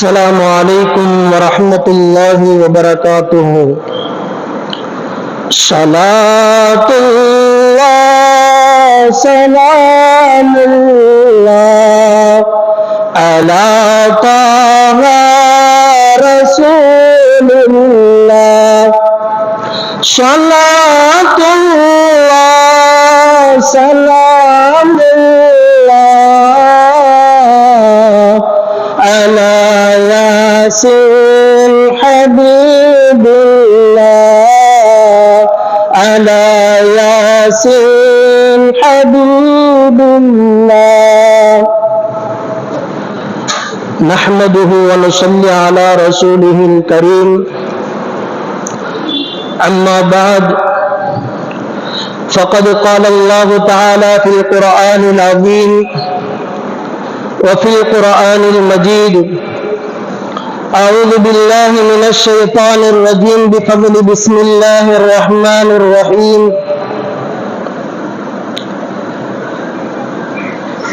السلام عليكم ورحمة الله وبركاته صلاة الله سلام الله على طه رسول الله صلاة الله سلام ياسين حبيب الله. على ياسين حبيب الله. نحمده ونصلي على رسوله الكريم. أما بعد فقد قال الله تعالى في القرآن العظيم وفي القرآن المجيد أعوذ بالله من الشيطان الرجيم بفضل بسم الله الرحمن الرحيم.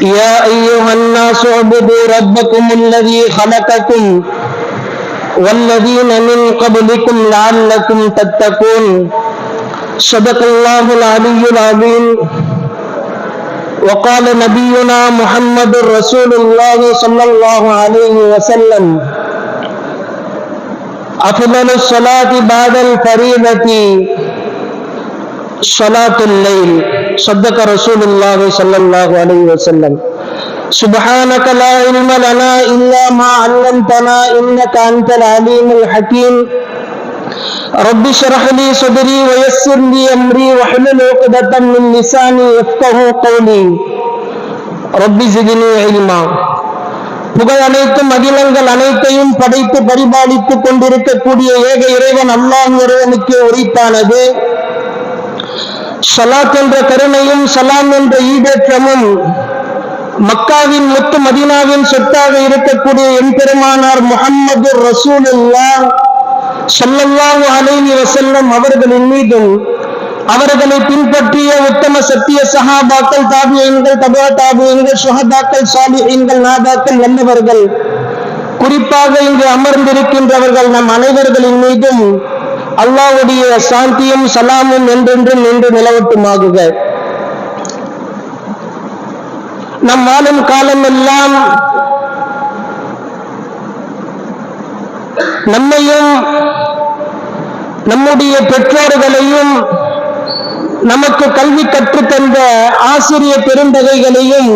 يا أيها الناس اعبدوا ربكم الذي خلقكم والذين من قبلكم لعلكم تتقون. صدق الله العلي العظيم. وقال نبينا محمد رسول الله صلى الله عليه وسلم أفضل الصلاة بعد الفريضة؟ صلاة الليل. صدق رسول الله صلى الله عليه وسلم. سبحانك لا علم لنا إلا ما علمتنا إنك أنت العليم الحكيم. رب اشرح لي صدري ويسر لي أمري واحلل عقدة من لساني يفقه قولي. رب زدني علما. புகழ் அனைத்தும் அகிலங்கள் அனைத்தையும் படைத்து பரிபாலித்துக் கொண்டிருக்கக்கூடிய ஏக இறைவன் அல்லாஹ் இறைவனுக்கு உரித்தானது. சலாத் என்ற கருணையும் சலாம் என்ற ஈடேற்றமும் மக்காவின் முத்து மதீனாவின் சொத்தாக இருக்கக்கூடிய என் பெருமானார் முகம்மது ரசூலுல்லா ஸல்லல்லாஹு அலைஹி வசல்லம் அவர்களின் மீதும் அவர்களை பின்பற்றிய உத்தம சத்திய சஹாபாக்கள் தாபியங்கள் தபா தாபியங்கள் சுஹதாக்கள் எங்கள் நாதாக்கள் நல்லவர்கள் குறிப்பாக இங்கு அமர்ந்திருக்கின்றவர்கள் நம் அனைவர்களின் மீதும் அல்லாவுடைய சாந்தியும் சலாமும் என்றென்றும் நின்று நிலவட்டுமாகுக. நம் வாழும் காலம் எல்லாம் நம்மையும் நம்முடைய பெற்றோர்களையும் நமக்கு கல்வி கற்றுத்தந்த ஆசிரிய பெருந்தகைகளையும்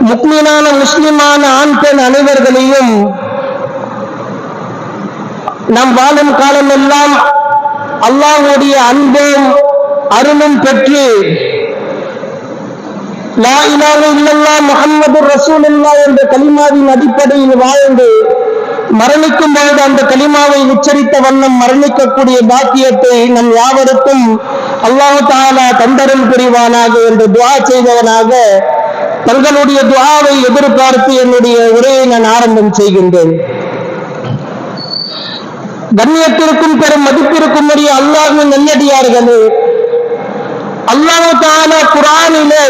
முக்மீனான முஸ்லிமான ஆண் பெண் அனைவர்களையும் நம் வாழும் காலமெல்லாம் அல்லாஹ்வுடைய அன்பும் அருளும் பெற்று லா இலாஹ இல்லல்லாஹ் ரசூல் இல்லா என்ற கலிமாவின் அடிப்படையில் வாழ்ந்து மரணிக்கும் பொழுது அந்த கலிமாவை உச்சரித்த வண்ணம் மரணிக்கக்கூடிய பாக்கியத்தை நம் யாவருக்கும் அல்லாஹு தாலா தந்தரல் புரிவானாக என்று துவா செய்தவனாக தங்களுடைய துவாவை எதிர்பார்த்து என்னுடைய உரையை நான் ஆரம்பம் செய்கின்றேன். கண்ணியத்திற்கும் பெரும் மதிப்பிற்கும் உரிய அல்லாஹின் நல்லடியார்களே அல்லாஹு தாலா குரானிலே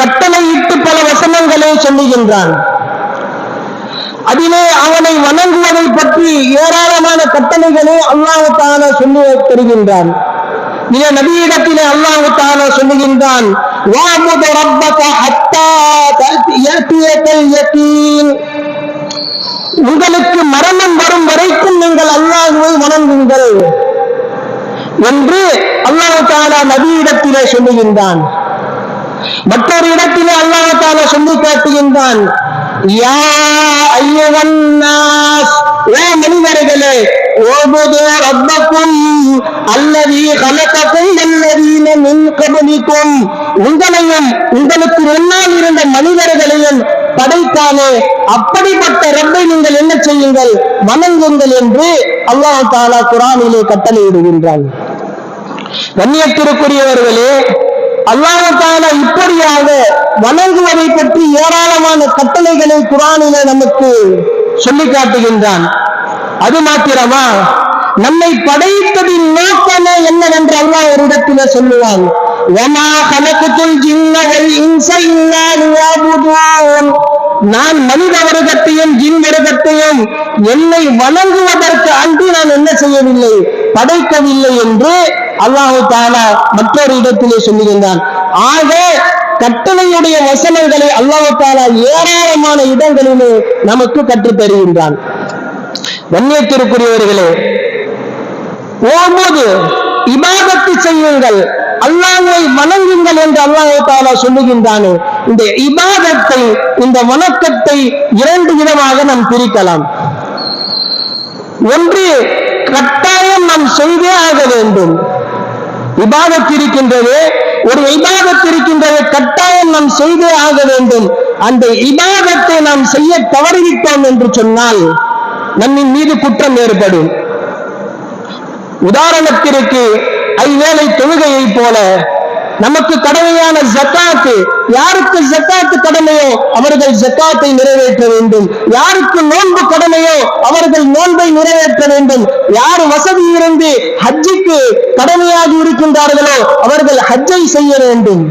கட்டளையிட்டு பல வசனங்களை சொல்லுகின்றான். அதிலே அவனை வணங்குவதை பற்றி ஏராளமான கட்டளைகளை அல்லாஹு தாலா சொல்லி தருகின்றான். இதை நபியிடத்திலே அல்லாஹு தாலா சொல்லுகின்றான் உங்களுக்கு மரணம் வரும் வரைக்கும் நீங்கள் அல்லாஹுவை வணங்குங்கள் என்று அல்லாஹு தாலா நபியிடத்திலே சொல்லுகின்றான். மற்றொரு இடத்திலே அல்லாஹு தாலா சொல்லி காட்டுகின்றான் யா ஐயுவன்னாஸ். ஓ மனிதர்களே ஓபுது ரப்பக்கும் அல்லதி கலக்கக்கும் அல்லதீன மின் கபலிக்கும். உங்களையும் உங்களுக்கு முன்னால் இருந்த மனிதர்களையும் படைத்தாலே அப்படிப்பட்ட ரப்பை நீங்கள் என்ன செய்யுங்கள்? வணங்குங்கள் என்று அல்லாஹ் தாலா குரானிலே கட்டளையிடுகின்றான். கண்ணியத்திற்குரியவர்களே அல்லாஹால இப்படியாக வணங்குவதை பற்றி ஏராளமான கட்டளைகளை குரானில நமக்கு சொல்லி காட்டுகின்றான். அது மாத்திரமா நம்மை படைத்ததின் நோக்கமே என்னவென்று அல்லாஹ் ஒரு இடத்துல சொல்லுவான் நான் மனித வருகத்தையும் ஜின் வருகத்தையும் என்னை வணங்குவதற்கு அன்று நான் என்ன செய்யவில்லை? படைக்கவில்லை என்று அல்லாஹு தாலா மற்றொரு இடத்திலே சொல்லுகின்றான். ஆக கட்டளையுடைய வசனங்களை அல்லாஹு தாலா ஏராளமான இடங்களிலே நமக்கு கற்றுத் தருகின்றான். கண்ணியத்திற்குரியவர்களே ஓம்போது இபாதத்து செய்யுங்கள். அல்லாஹை வணங்குங்கள் என்று அல்லாஹ் தாலா சொல்லுகின்றானே. இந்த இபாதத்தை இந்த வணக்கத்தை இரண்டு விதமாக நாம் பிரிக்கலாம். ஒன்று கட்டாயம் நாம் செய்தே ஆக வேண்டும். இபாதத் இருக்கின்றது ஒரு இபாதத் இருக்கின்றது கட்டாயம் நாம் செய்தே ஆக வேண்டும். அந்த இபாதத்தை நாம் செய்ய தவறிவிட்டோம் என்று சொன்னால் நம்மின் மீது குற்றம் ஏற்படும். உதாரணத்திற்கு ஐவேளை தொழுகையை போல நமக்கு கடமையான ஜக்காத்து. யாருக்கு ஜக்காத்து கடமையோ அவர்கள் ஜக்காத்தை நிறைவேற்ற வேண்டும். யாருக்கு நோன்பு கடமையோ அவர்கள் நோன்பை நிறைவேற்ற வேண்டும். யார் வசதி இருந்து ஹஜ்ஜிக்கு கடமையாகி இருக்கின்றார்களோ அவர்கள் ஹஜ்ஜை செய்ய வேண்டும்.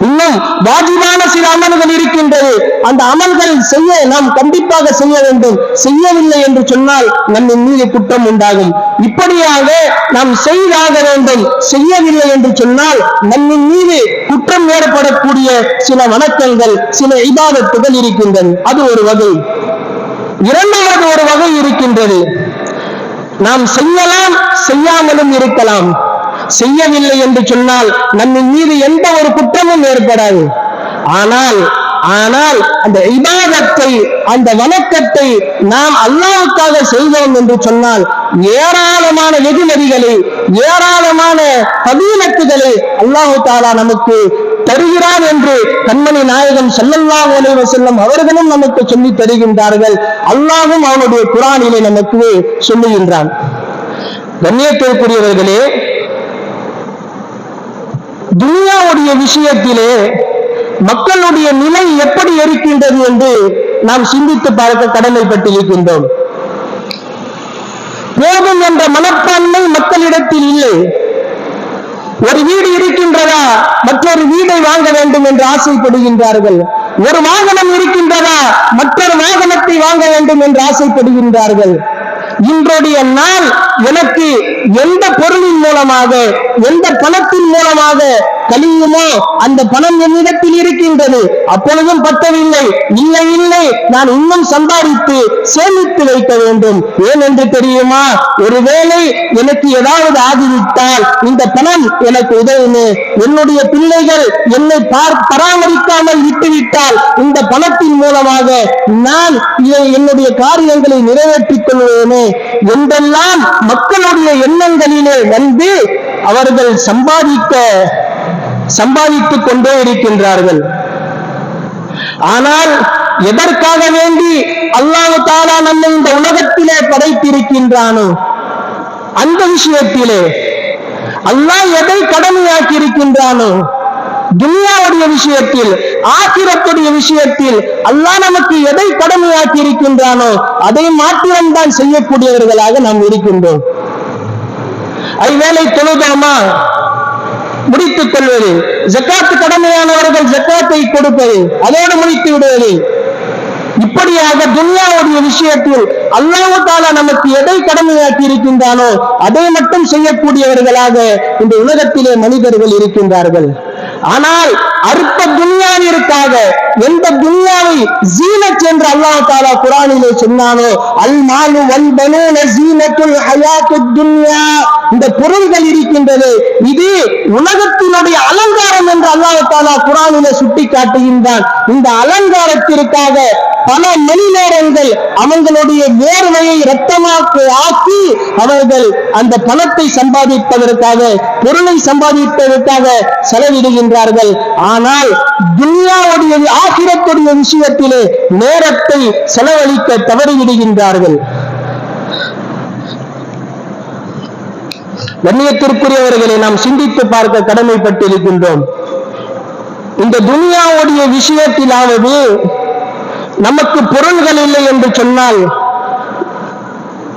இன்னும் வாஜிபான சில அமல்கள் இருக்கின்றது. அந்த அமல்கள் செய்ய நாம் கண்டிப்பாக செய்ய வேண்டும். செய்யவில்லை என்று சொன்னால் நம்மின் மீது குற்றம் உண்டாகும். இப்படியாக நாம் செய்தாக வேண்டும். செய்யவில்லை என்று சொன்னால் நம்மின் மீது குற்றம் ஏற்படக்கூடிய சில வணக்கங்கள் சில இபாதத்துகள் இருக்கின்றன. அது ஒரு வகை. இரண்டாவது ஒரு வகை இருக்கின்றது. நாம் செய்யலாம் செய்யாமலும் இருக்கலாம். செய்யவில்லை என்று சொன்னால் நம்மின் மீது எந்த ஒரு குற்றமும் ஏற்படாது. ஆனால் ஆனால் அந்த இபாதத்தை அந்த வணக்கத்தை நாம் அல்லாவுக்காக செய்தோம் என்று சொன்னால் ஏராளமான வெகுமதிகளை ஏராளமான பதினத்துகளை அல்லாஹு தாலா நமக்கு தருகிறார் என்று கண்மணி நாயகம் ஸல்லல்லாஹு உலக செல்லும் அவர்களும் நமக்கு சொல்லி தருகின்றார்கள். அல்லாஹும் அவனுடைய குரானிலே நமக்கு சொல்லுகின்றான். கண்ணியத்திற்குரியவர்களே துனியாவுடைய விஷயத்திலே மக்களுடைய நிலை எப்படி இருக்கின்றது என்று நாம் சிந்தித்து பார்க்க கடமைப்பட்டிருக்கின்றோம். போதும் என்ற மனப்பான்மை மக்களிடத்தில் இல்லை. ஒரு வீடு இருக்கின்றதா? மற்றொரு வீடை வாங்க வேண்டும் என்று ஆசைப்படுகின்றார்கள். ஒரு வாகனம் இருக்கின்றதா? மற்றொரு வாகனத்தை வாங்க வேண்டும் என்று ஆசைப்படுகின்றார்கள். இன்றைய நாள் எனக்கு எந்த பொருளின் மூலமாக எந்த பணத்தின் மூலமாக கழியுமோ அந்த பணம் என்னிடத்தில் இருக்கின்றது. அப்பொழுதும் பத்தவில்லை. இல்லை இல்லை. நான் இன்னும் சம்பாதித்து சேமித்து வைக்க வேண்டும். ஏன் என்று தெரியுமா? ஒருவேளை எனக்கு ஏதாவது ஆகிவிட்டால் இந்த பணம் எனக்கு உதவுமே. என்னுடைய பிள்ளைகள் என்னை பார் பராமரிக்காமல் விட்டுவிட்டால் இந்த பணத்தின் மூலமாக நான் என்னுடைய காரியங்களை நிறைவேற்றிக் கொள்வேனே. என்றெல்லாம் மக்களுடைய எண்ணங்களிலே வந்து அவர்கள் சம்பாதிக்க சம்பாதித்துக் கொண்டே இருக்கின்றார்கள். ஆனால் எதற்காக வேண்டி அல்லாஹு தாலா நம்மை இந்த உலகத்திலே படைத்திருக்கின்றானோ? அந்த விஷயத்திலே அல்லாஹ் எதை கடமையாக்கி இருக்கின்றானோ துன்யாவுடைய விஷயத்தில் ஆக்கிரத்துடைய விஷயத்தில் அல்லாஹ் நமக்கு எதை கடமையாக்கி இருக்கின்றானோ அதை மாத்திரம்தான் செய்யக்கூடியவர்களாக நாம் இருக்கின்றோம். ஐவேளை தொழுதாமா? முடித்துக் கொள்வது. ஜக்காத்து கடமையானவர்கள் ஜக்காத்தை கொடுப்பது. அதோடு முடித்து விடுவது. இப்படியாக துன்யாவுடைய விஷயத்தில் அல்லாஹ் தாலா நமக்கு எதை கடமையாக்கி இருக்கின்றானோ அதை மட்டும் செய்யக்கூடியவர்களாக இந்த உலகத்திலே மனிதர்கள் இருக்கின்றார்கள். ஆனால் அற்ப துனியாவிற்காக எந்த துனியாவை ஜீனத் என்று அல்லாஹ் தாலா குரானிலே சொன்னானோ அல் மாலு வல் பனூன ஜீனத்துல் ஹயாத்து துன்யா. இந்த பொருள்கள் இருக்கின்றது. இது உலகத்தினுடைய அலங்காரம் என்று அல்லாஹ் தாலா குரானிலே சுட்டி காட்டுகின்றான் இந்த அலங்காரத்திற்காக பல மணி நேரங்கள் அவங்களுடைய வேர்வையை ரத்தமாக்கு ஆக்கி அவர்கள் அந்த பணத்தை சம்பாதிப்பதற்காக பொருளை சம்பாதிப்பதற்காக செலவிடுகின்றார்கள். ஆனால் துன்யாவுடைய ஆகிரத்துடைய விஷயத்திலே நேரத்தை செலவழிக்க தவறிவிடுகின்றார்கள். கண்ணியத்திற்குரியவர்களை நாம் சிந்தித்து பார்க்க கடமைப்பட்டிருக்கின்றோம். இந்த துனியாவுடைய விஷயத்திலாவது நமக்கு பொருள்கள் இல்லை என்று சொன்னால்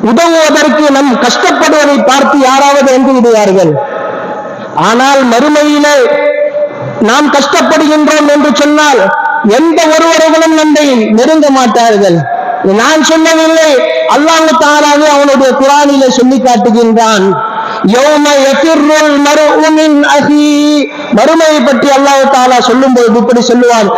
உதவுவதற்கு நம் கஷ்டப்படுவதை பார்த்து யாராவது என்று விடுவார்கள். ஆனால் மறுமையிலே நாம் கஷ்டப்படுகின்றோம் என்று சொன்னால் எந்த ஒருவர்களும் நம்மை நெருங்க மாட்டார்கள். நான் சொல்லவில்லை அல்லாமல் தாராவே அவனுடைய குரானிலே சொல்லி காட்டுகின்றான். மறுமையை பற்றி அல்லாஹ் தாலா சொல்லும்போது இப்படி சொல்லுவான்.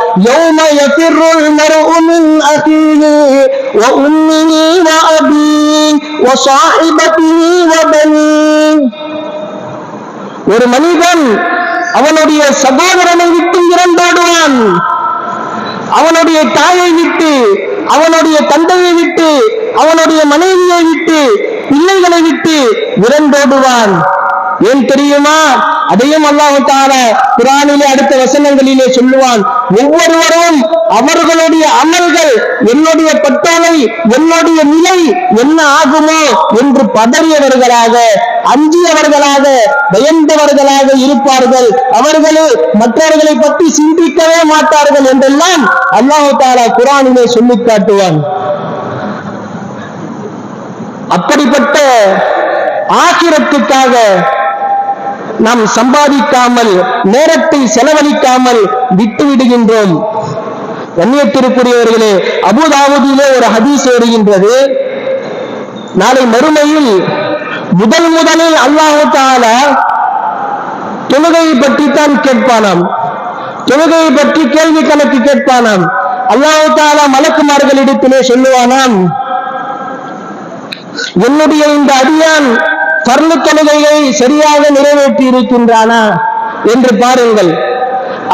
ஒரு மனிதன் அவனுடைய சகோதரனை விட்டு இறந்தோடுவான். அவனுடைய தாயை விட்டு அவனுடைய தந்தையை விட்டு அவனுடைய மனைவியை விட்டு பிள்ளைகளை விட்டு விரண்டோடுவான் ஏன் தெரியுமா? அதையும் அல்லாஹால குரானிலே அடுத்த வசனங்களிலே சொல்லுவான். ஒவ்வொருவரும் அவர்களுடைய அமல்கள் என்னுடைய பட்டோலை என்னுடைய நிலை என்ன ஆகுமோ என்று பதறியவர்களாக அஞ்சியவர்களாக பயந்தவர்களாக இருப்பார்கள். அவர்களே மற்றவர்களை பற்றி சிந்திக்கவே மாட்டார்கள் என்றெல்லாம் அல்லாஹ் தாலா குரானிலே சொல்லி காட்டுவான். அப்படிப்பட்ட ஆகிரத்துக்காக நாம் சம்பாதிக்காமல் நேரத்தை செலவழிக்காமல் விட்டு விடுகின்றோம். கண்ணியத்திற்குரியவர்களே அபுதாபுதியிலே ஒரு ஹதீஸ் வருகின்றது நாளை மறுமையில் முதல் முதலில் அல்லாஹு தாலா தொழுகையை பற்றி தான் கேட்பானாம். தொழுகையை பற்றி கேள்வி கணக்கு கேட்பானாம். அல்லாஹு தாலா மலக்குமார்களிடத்திலே சொல்லுவானாம் என்னுடைய இந்த அடியான் பர்ண தொழுகையை சரியாக நிறைவேற்றி இருக்கின்றானா என்று பாருங்கள்.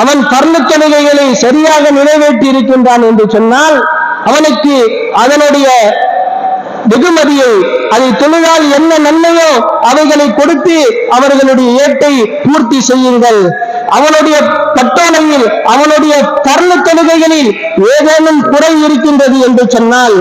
அவன் பர்ண தொழுகைகளை சரியாக நிறைவேற்றி இருக்கின்றான் என்று சொன்னால் அவனுக்கு அதனுடைய வெகுமதியை அதை தொழுதால் என்ன நன்மையோ அவைகளை கொடுத்து அவர்களுடைய ஏட்டை பூர்த்தி செய்யுங்கள். அவனுடைய பட்டோலையில் அவனுடைய கர்ண தொழுகைகளில் ஏதேனும் குறை இருக்கின்றது என்று சொன்னால்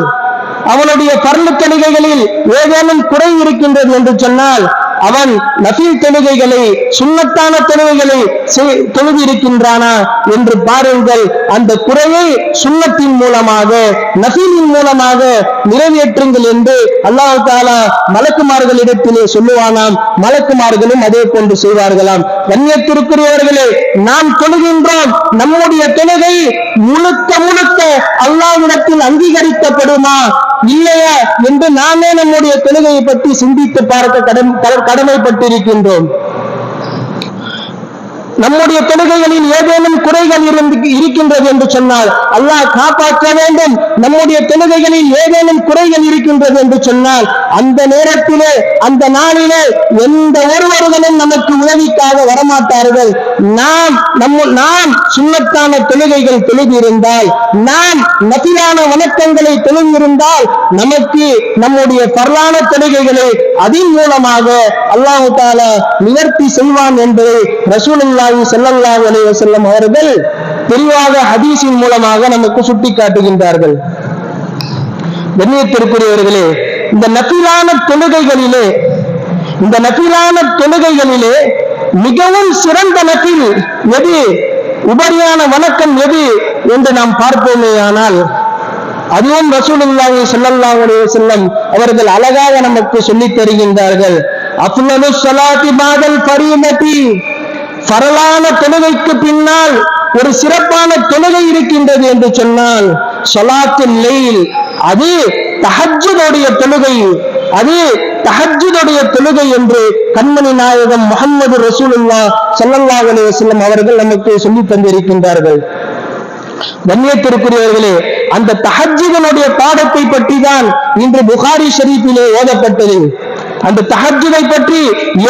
அவனுடைய பர்ண தொழுகைகளில் ஏதேனும் குறை இருக்கின்றது என்று சொன்னால் அவன் நஃபீல் தொழுகைகளை சுண்ணத்தான தொழுகைகளை செய்- தொழுதிருக்கின்றானா என்று பாருங்கள். அந்த குறையை சுண்ணத்தின் மூலமாக நஃபீலின் மூலமாக நிறைவேற்றுங்கள் என்று அல்லாஹ் தாலா மலக்குமார்களிடத்திலே சொல்லுவானாம். மலக்குமார்களும் அதே போன்று செய்வார்களாம். கண்ணியத்திற்குரியவர்களே நாம் தொழுகின்றோம். நம்முடைய தொழுகை முழுக்க முழுக்க அல்லாவிடத்தில் அங்கீகரிக்கப்படுமா? இல்லையா என்று நாமே நம்முடைய தொழுகையை பற்றி சிந்தித்து பார்க்க கடன் கட- கடமைப்பட்டிருக்கின்றோம். நம்முடைய தொழுகைகளில் ஏதேனும் குறைகள் இருந்து இருக்கின்றது என்று சொன்னால் அல்லாஹ் காப்பாற்ற வேண்டும். நம்முடைய தொழுகைகளில் ஏதேனும் குறைகள் இருக்கின்றது என்று சொன்னால் அந்த நேரத்திலே அந்த நாளிலே எந்த ஒருவர்களும் நமக்கு உதவிக்காக வரமாட்டார்கள். நாம் நம்ம நாம் சுண்ணத்தான தொழுகைகள் தொழுதிருந்தால் நாம் நபிலான வணக்கங்களை தொழுதிருந்தால் நமக்கு நம்முடைய பரலான தொழுகைகளை அதன் மூலமாக அல்லாஹு தால நிவர்த்தி செய்வான் என்பதை ரசூலுல்லாஹி ஸல்லல்லாஹு அலைஹி வஸல்லம் அவர்கள் தெளிவாக ஹதீஸின் மூலமாக நமக்கு சுட்டி காட்டுகின்றார்கள் கண்ணியத்திற்குரியவர்களே இந்த நபிலான தொழுகைகளிலே இந்த நபிலான தொழுகைகளிலே மிகவும் சிறந்த நபில் எது? உபரியான வணக்கம் எது? என்று நாம் பார்ப்போமே ஆனால் அதுவும் ரசூலுல்லாஹி ஸல்லல்லாஹு அலைஹி வஸல்லம் அவர்கள் அழகாக நமக்கு சொல்லித் தருகின்றார்கள் அஃலலு ஸலாத்தி பாதல் ஃபரீதத்தி ஃபரலான தொழுகைக்கு பின்னால் ஒரு சிறப்பான தொழுகை இருக்கின்றது என்று சொன்னால் சொலாத்தின் லெயில் அது தஹஜுடைய தொழுகை அது தஹஜுடைய தொழுகை என்று கண்மணி நாயகம் முகமது ரசூலுல்லா ஸல்லல்லாஹு அலைஹி அவர்கள் நமக்கு சொல்லித் தந்திருக்கின்றார்கள். கண்ணியத்திற்குரியவர்களே அந்த தஹஜ்ஜுதனுடைய பாடத்தை பற்றி தான் இன்று புகாரி ஷரீப்பிலே ஓதப்பட்டது. அந்த தஹஜுதை பற்றி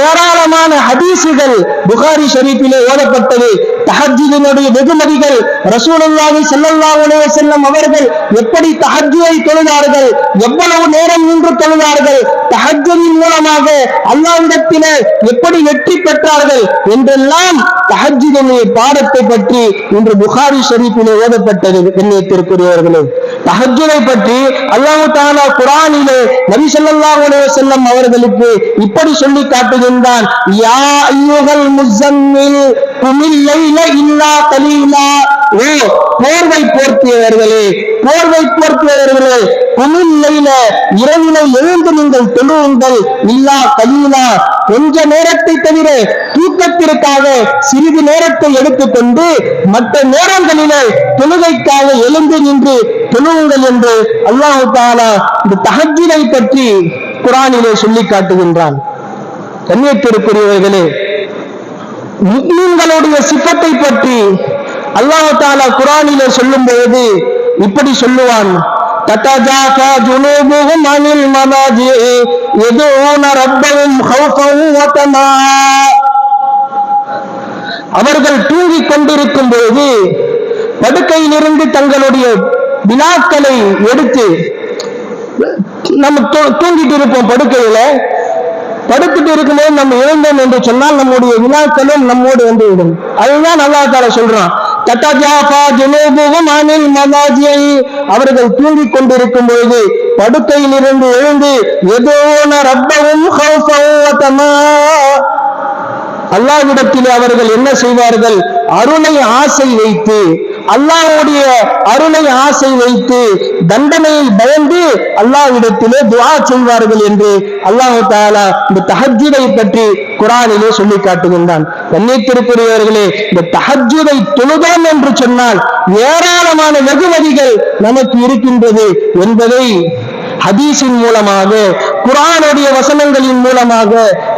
ஏராளமான ஹதீசுகள் புகாரி ஷரீஃபிலே ஓதப்பட்டது. தஹஜ்ஜுதினுடைய வெகுமதிகள் ரசூலுல்லாஹி ஸல்லல்லாஹு அலைஹி வஸல்லம் அவர்கள் எப்படி தஹஜ்ஜுதை தொழுதார்கள் எவ்வளவு நேரம் நின்று தொழுதார்கள் தஹஜ்ஜுதின் மூலமாக அல்லாஹ்விடத்திலே எப்படி வெற்றி பெற்றார்கள் என்றெல்லாம் தஹஜ்ஜுடைய பாடத்தை பற்றி இன்று புகாரி ஷரீஃபிலே ஓதப்பட்டது. கண்ணியத்திற்குரியவர்களே தஹஜ்ஜுதை பற்றி அல்லாஹு தாலா குரானிலே நபி ஸல்லல்லாஹு அலைஹி அவர்களுக்கு இப்படி சொல்லி காட்டுகின்றான். யா அய்யுஹல் முஸம்மில் குமில் இல்லா கலீலா. ஓ போர்வை போர்த்தியவர்களே போர்வை போர்த்தியவர்களே குமில் லைல எழுந்து நீங்கள் தொழுவுங்கள். இல்லா கலீலா. கொஞ்ச நேரத்தை தவிர தூக்கத்திற்காக சிறிது நேரத்தை எடுத்துக்கொண்டு மற்ற நேரங்களிலே தொழுகைக்காக எழுந்து நின்று தொழுவுங்கள் என்று அல்லாஹு தாலா இந்த தஹஜ்ஜுதை பற்றி குரானிலே சொல்லி காட்டுகின்றான் கண்ணியத்திற்குரியவர்களே முஸ்லிம்களுடைய சிப்பத்தை பற்றி அல்லாஹ் தாலா குரானிலே சொல்லும் பொழுது இப்படி சொல்லுவான் تتجافى جنوبهم عن المضاجع يدعون ربهم خوفا وطمعا அவர்கள் தூங்கிக் கொண்டிருக்கும் பொழுது படுக்கையிலிருந்து தங்களுடைய வினாக்களை எடுத்து நம்ம தூ- தூங்கிட்டு இருப்போம் படுக்கையில. படுத்துட்டு இருக்கும்போது நம்ம எழுந்தோம் என்று சொன்னால் நம்முடைய வினாக்களும் நம்மோடு வந்து விடும் அதுதான் நல்லா தார சொல்றான். அவர்கள் தூங்கிக் கொண்டிருக்கும் பொழுது படுக்கையிலிருந்து எழுந்து எதோன ரப்பவும் அல்லாவிடத்தில் அவர்கள் என்ன செய்வார்கள்? அருளை ஆசை வைத்து அல்லாஹ்வுடைய அருளை ஆசை வைத்து தண்டனையை பயந்து அல்லாஹ்விடத்திலே துவா செய்வார்கள் என்று அல்லாஹ் தாலா இந்த தஹஜ்ஜுதை பற்றி குரானிலே சொல்லி காட்டுகின்றான். கண்ணியத்திற்குரியவர்களே இந்த தஹஜ்ஜுதை தொழுதான் என்று சொன்னால் ஏராளமான வெகுமதிகள் நமக்கு இருக்கின்றது என்பதை ஹதீஸின் மூலமாக குரானுடைய வசனங்களின் மூலமாக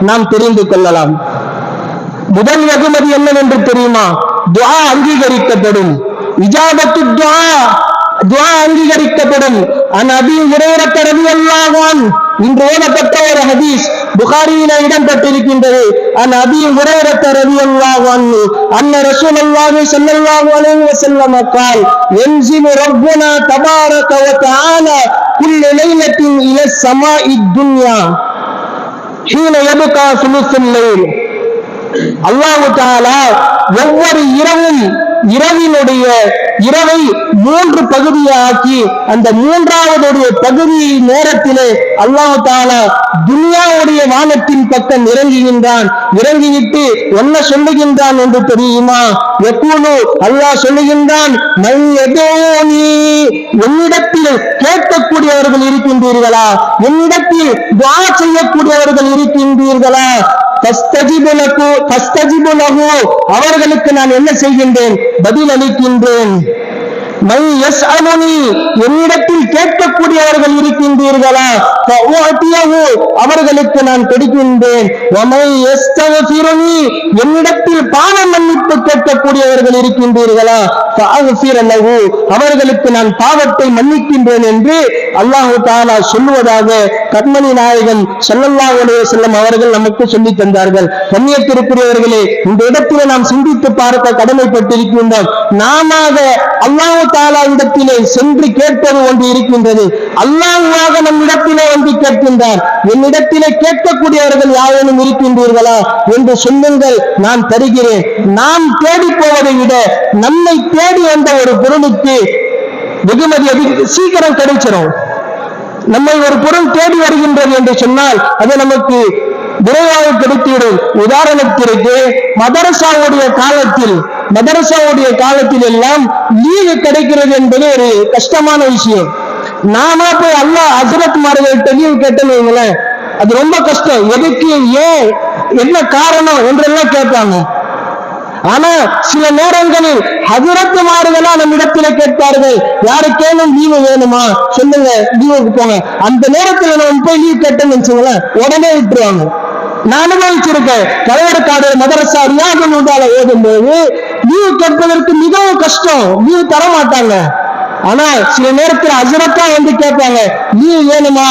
நாம் தெரிந்து கொள்ளலாம். முதல் வெகுமதி என்னவென்று தெரியுமா? துவா அங்கீகரிக்கப்படும். இஜாபத்து துவா துவா அங்கீகரிக்கப்படும். அநபி இறையிறத்த ரவி அல்லாஹான் இன்று ஓதப்பட்ட ஒரு ஹதீஸ் புகாரியில இடம்பெற்றிருக்கின்றது. அன் அபி உரையிறத்த ரவி அல்லாஹான் அன்ன ரசூல் அல்லாஹி சல்லல்லாஹு அலைஹி வஸல்லம் கால் என்ஜினு ரப்பனா தபாரக வ தஆலா குல்லு லைலத்தின் இல ஸமாஇ துன்யா. ஹீன யபகா சுலுசுல் லைல். அல்லாஹ் தஆலா ஒவ்வொரு இரவும் இரவினுடைய இரவை மூன்று பகுதியாக்கி அந்த மூன்றாவதுடைய பகுதி நேரத்திலே அல்லாஹு தாலா துனியாவுடைய வானத்தின் பக்கம் இறங்குகின்றான். இறங்கிவிட்டு என்ன சொல்லுகின்றான் என்று தெரியுமா? எப்போது அல்லாஹ் சொல்லுகின்றான் என்னிடத்தில் கேட்கக்கூடியவர்கள் இருக்கின்றீர்களா? என்னிடத்தில் துஆ செய்யக்கூடியவர்கள் இருக்கின்றீர்களா? அவர்களுக்கு நான் என்ன செய்கின்றேன்? பதில் அளிக்கின்றேன். மை என்னிடத்தில் கேட்கக்கூடியவர்கள் இருக்கின்றீர்களா? அவர்களுக்கு நான் கொடுக்கின்றேன். என்னிடத்தில் பாவ மன்னிப்பு கேட்கக்கூடியவர்கள் இருக்கின்றீர்களா? அவர்களுக்கு நான் பாவத்தை மன்னிக்கின்றேன் என்று அல்லாஹு தாலா சொல்லுவதாக கண்மணி நாயகன் ஸல்லல்லாஹு உடைய வஸல்லம் அவர்கள் நமக்கு சொல்லி தந்தார்கள். கண்ணியத்திற்குரியவர்களே இந்த இடத்திலே நாம் சிந்தித்து பார்க்க கடமைப்பட்டிருக்கின்றோம். நாம அல்லாஹு தாலா இடத்திலே சென்று கேட்பது ஒன்று இருக்கின்றது. அல்லாஹுவாக நம் இடத்திலே வந்து கேட்கின்றார். என்னிடத்திலே கேட்கக்கூடியவர்கள் யாரேனும் இருக்கின்றீர்களா என்று சொல்லுங்கள் நான் தருகிறேன். நாம் தேடி போவதை விட நம்மை தேடி வந்த ஒரு பொருளுக்கு வெகுமதி அதிக சீக்கிரம் கிடைச்சிடும் நம்மை ஒரு பொருள் தேடி வருகின்றது என்று சொன்னால் அது நமக்கு விரைவாக கிடைத்துவிடும் உதாரணத்திற்கு மதரசாவுடைய காலத்தில் மதரசாவுடைய காலத்தில் எல்லாம் லீவு கிடைக்கிறது என்பது ஒரு கஷ்டமான விஷயம். நாம போய் அல்லா ஹசரத் மார்கள்ட்ட லீவு கேட்டேன்னு வைங்களேன் அது ரொம்ப கஷ்டம். எதுக்கு ஏன் என்ன காரணம் என்றெல்லாம் கேட்பாங்க. ஆனா சில நேரங்களில் அதிரத்து மாறுதலா நம்ம இடத்துல கேட்பார்கள் யாருக்கேனும் லீவு வேணுமா? சொல்லுங்க லீவுக்கு போங்க. அந்த நேரத்துல நான் போய் லீவ் கேட்டேன்னு வச்சுங்களேன் உடனே விட்டுருவாங்க. நான் அனுபவிச்சிருக்கேன் கலையரக்காடு மதரசா ரியாது நூதால ஓதும்போது லீவ் கேட்பதற்கு மிகவும் கஷ்டம் லீவ் தர மாட்டாங்க ஆனா சில நேரத்துல அசுரத்தா வந்து கேட்பாங்க லீவ் வேணுமா?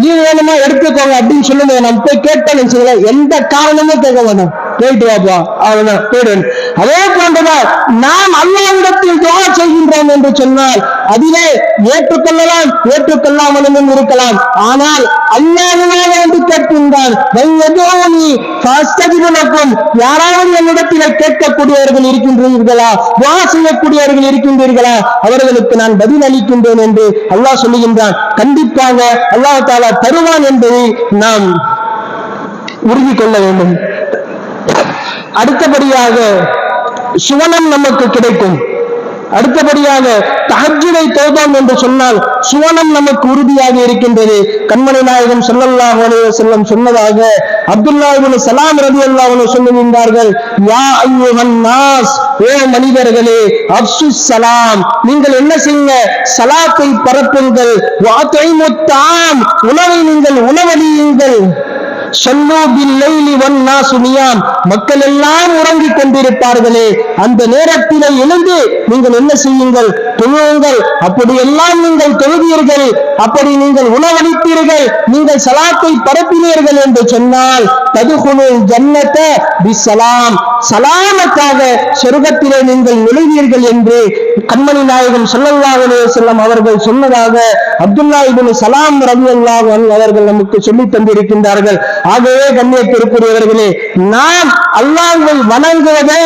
லீவ் வேணுமா? எடுத்துக்கோங்க அப்படின்னு சொல்லுங்க நம்ம போய் கேட்டேன்னு வச்சுங்களேன் எந்த காரணமும் கேட்க மாட்டோம் போயிட்டு வாப்பா அவன போயிடு. அதே போன்றுதான் நாம் அல்லாவிடத்தில் துவா செய்கின்றோம் என்று சொன்னால் அதிலே ஏற்றுக்கொள்ளலாம் ஏற்றுக்கொள்ளாமலும் இருக்கலாம். ஆனால் அல்லாஹ்வாக என்று கேட்கின்றான் யாராவது என்னிடத்தில் கேட்கக்கூடியவர்கள் இருக்கின்றீர்களா? வா செய்யக்கூடியவர்கள் இருக்கின்றீர்களா? அவர்களுக்கு நான் பதில் அளிக்கின்றேன் என்று அல்லாஹ் சொல்லுகின்றான். கண்டிப்பாக அல்லாஹ் தாலா தருவான் என்பதை நாம் உறுதி கொள்ள வேண்டும். அடுத்தபடியாக சுவனம் நமக்கு கிடைக்கும். அடுத்தபடியாக தஹஜ்ஜுதை தோதம் என்று சொன்னால் சுவனம் நமக்கு உறுதியாக இருக்கின்றது. கண்மணி நாயகம் ஸல்லல்லாஹு செல்லம் சொன்னதாக அப்துல்லா சலாம் சலாம் ரலியல்லாஹு சொல்லி சொல்லுகின்றார்கள் யா அய்யுஹன் நாஸ் ஓ மனிதர்களே அப்சு சலாம் நீங்கள் என்ன செய்யுங்க? சலாத்தை பரப்புங்கள். வாத்தைமுத் முத்தாம் உணவை நீங்கள் உணவழியுங்கள் மக்கள் எல்லாம் உறங்கிக் கொண்டிருப்பார்களே. அந்த நேரத்திலே எழுந்து நீங்கள் என்ன செய்யுங்கள்? தொழுவுங்கள். அப்படியெல்லாம் நீங்கள் தொழுவீர்கள். அப்படி நீங்கள் உணவளித்தீர்கள் நீங்கள் சலாத்தை பரப்பினீர்கள் என்று சொன்னால் ததுகுலுல் ஜன்னத்தை பிஸ்ஸலாம். சலாமத்தாக சொர்க்கத்திலே நீங்கள் நுழைவீர்கள் என்று கண்மணி நாயகம் சொல்லல்லாவே செல்லம் அவர்கள் சொன்னதாக அப்துல்லா இப்னு சலாம் ரலியல்லாஹு அவர்கள் நமக்கு சொல்லித் தந்திருக்கின்றார்கள். ஆகவே கண்ணியத்திற்குரியவர்களே நாம் அல்லாஹ்வை வணங்குவதை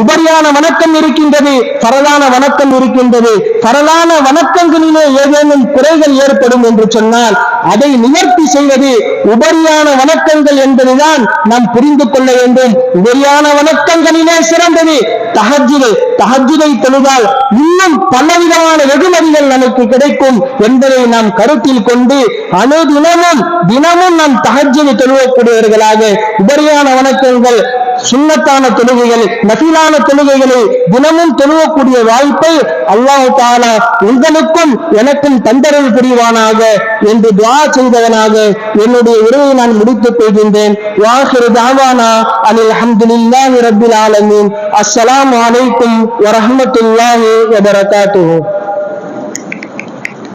உபரியான வணக்கம் இருக்கின்றது பரலான வணக்கம் இருக்கின்றது. பரலான வணக்கங்களிலே ஏதேனும் குறைகள் ஏற்படும் என்று சொன்னால் அதை நிவர்த்தி செய்வது உபரியான வணக்கங்கள் என்பதுதான் நாம் புரிந்து கொள்ள வேண்டும். உபரியான வணக்கங்களிலே சிறந்தது தஹஜ்ஜுதை. தஹஜ்ஜுதை தொழுதால் இன்னும் பலவிதமான வெகுமதிகள் நமக்கு கிடைக்கும் என்பதை நாம் கருத்தில் கொண்டு அனுதினமும் தினமும் நாம் தஹஜ்ஜுதை தொழுவக்கூடியவர்களாக உபரியான வணக்கங்கள் சுண்ணத்தான தொழுகைகள் நஃபிலான தொழுகைகளை தினமும் தொழுவக்கூடிய வாய்ப்பை அல்லாஹ் தாலா உங்களுக்கும் எனக்கும் தந்தரவு புரிவானாக என்று துவா செய்தவனாக என்னுடைய உரையை நான் முடித்துக் கொள்கின்றேன். வாஹிரு தாவானா அனில் அஹமதுல்லாஹி ரபில் ஆலமீன். அஸ்ஸலாம் அலைக்கும் வரஹமத்துல்லாஹி வபரகாத்துஹு.